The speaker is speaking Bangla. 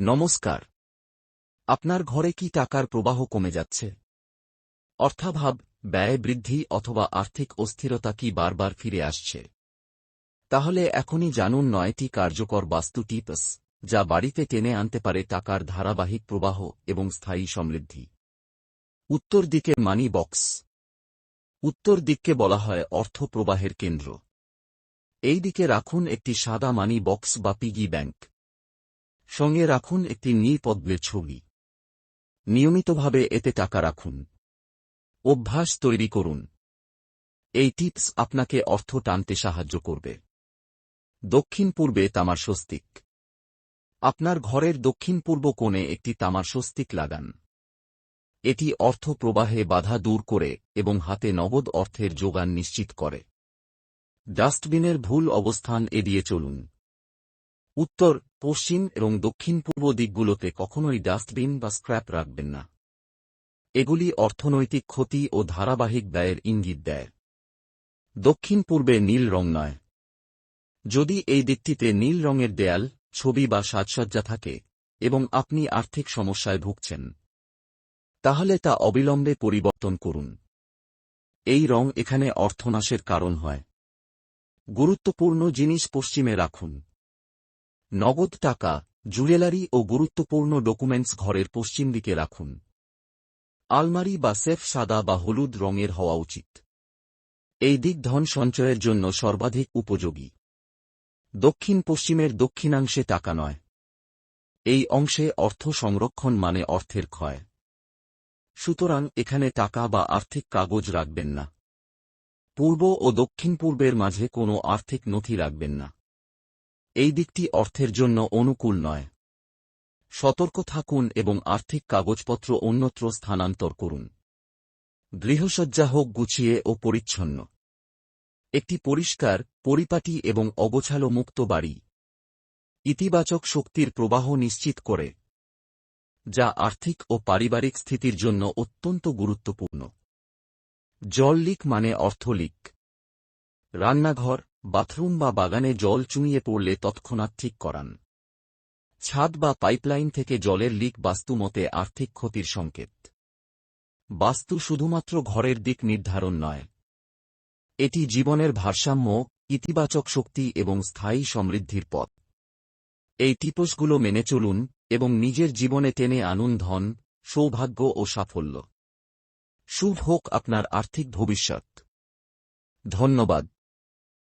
নমস্কার। আপনার ঘরে কি টাকার প্রবাহ কমে যাচ্ছে? অর্থাভাব, ব্যয় বৃদ্ধি অথবা আর্থিক অস্থিরতা কি বারবার ফিরে আসছে? তাহলে এখনই জানুন নয়টি কার্যকর বাস্তু টিপস, যা বাড়িতে টেনে আনতে পারে টাকার ধারাবাহিক প্রবাহ এবং স্থায়ী সমৃদ্ধি। উত্তর দিকের মানি বক্স। উত্তর দিককে বলা হয় অর্থ প্রবাহের কেন্দ্র। এই দিকে রাখুন একটি সাদা মানি বক্স বা পিগি ব্যাংক। সঙ্গে রাখুন একটি নীলপদ্মের ছবি। নিয়মিতভাবে এতে টাকা রাখুন। অভ্যাস তৈরি করুন। এই টিপস আপনাকে অর্থ টানতে সাহায্য করবে। দক্ষিণ পূর্বে তামার স্বস্তিক। আপনার ঘরের দক্ষিণ পূর্ব কোণে একটি তামার স্বস্তিক লাগান। এটি অর্থ প্রবাহে বাধা দূর করে এবং হাতে নগদ অর্থের যোগান নিশ্চিত করে। ডাস্টবিনের ভুল অবস্থান এড়িয়ে চলুন। উত্তর, পশ্চিম এবং দক্ষিণ পূর্ব দিকগুলোতে কখনোই ডাস্টবিন বা স্ক্র্যাপ রাখবেন না। এগুলি অর্থনৈতিক ক্ষতি ও ধারাবাহিক ব্যয়ের ইঙ্গিত দেয়। দক্ষিণ পূর্বে নীল রং নয়। যদি এই দিকটিতে নীল রঙের দেয়াল, ছবি বা সাজসজ্জা থাকে এবং আপনি আর্থিক সমস্যায় ভুগছেন, তাহলে তা অবিলম্বে পরিবর্তন করুন। এই রং এখানে অর্থনাশের কারণ হয়। গুরুত্বপূর্ণ জিনিস পশ্চিমে রাখুন। নগদ টাকা, জুয়েলারি ও গুরুত্বপূর্ণ ডকুমেন্টস ঘরের পশ্চিম দিকে রাখুন। আলমারি বা সেফ সাদা বা হলুদ রঙের হওয়া উচিত। এই দিক ধন সঞ্চয়ের জন্য সর্বাধিক উপযোগী। দক্ষিণ পশ্চিমের দক্ষিণাংশে টাকা নয়। এই অংশে অর্থ সংরক্ষণ মানে অর্থের ক্ষয়। সুতরাং এখানে টাকা বা আর্থিক কাগজ রাখবেন না। পূর্ব ও দক্ষিণ পূর্বের মাঝে কোনো আর্থিক নথি রাখবেন না। এই দিকটি অর্থের জন্য অনুকূল নয়। সতর্ক থাকুন এবং আর্থিক কাগজপত্র অন্যত্র স্থানান্তর করুন। গৃহসজ্জা হোক গুছিয়ে ও পরিচ্ছন্ন। একটি পরিষ্কার, পরিপাটি এবং অগোছালো মুক্ত বাড়ি। ইতিবাচক শক্তির প্রবাহ নিশ্চিত করে, যা আর্থিক ও পারিবারিক স্থিতির জন্য অত্যন্ত গুরুত্বপূর্ণ। জল লিক মানে অর্থ লিক। রান্নাঘর বাথরুম বা বাগানে জল চুঁইয়ে পড়লে তৎক্ষণাৎ ঠিক করান। ছাদ বা পাইপলাইন থেকে জলের লিক বাস্তুমতে আর্থিক ক্ষতির সংকেত। বাস্তু শুধুমাত্র ঘরের দিক নির্ধারণ নয়। এটি জীবনের ভারসাম্য, ইতিবাচক শক্তি এবং স্থায়ী সমৃদ্ধির পথ। এই টিপসগুলো মেনে চলুন এবং নিজের জীবনে টেনে আনুন ধন, সৌভাগ্য ও সাফল্য। শুভ হোক আপনার আর্থিক ভবিষ্যৎ। ধন্যবাদ।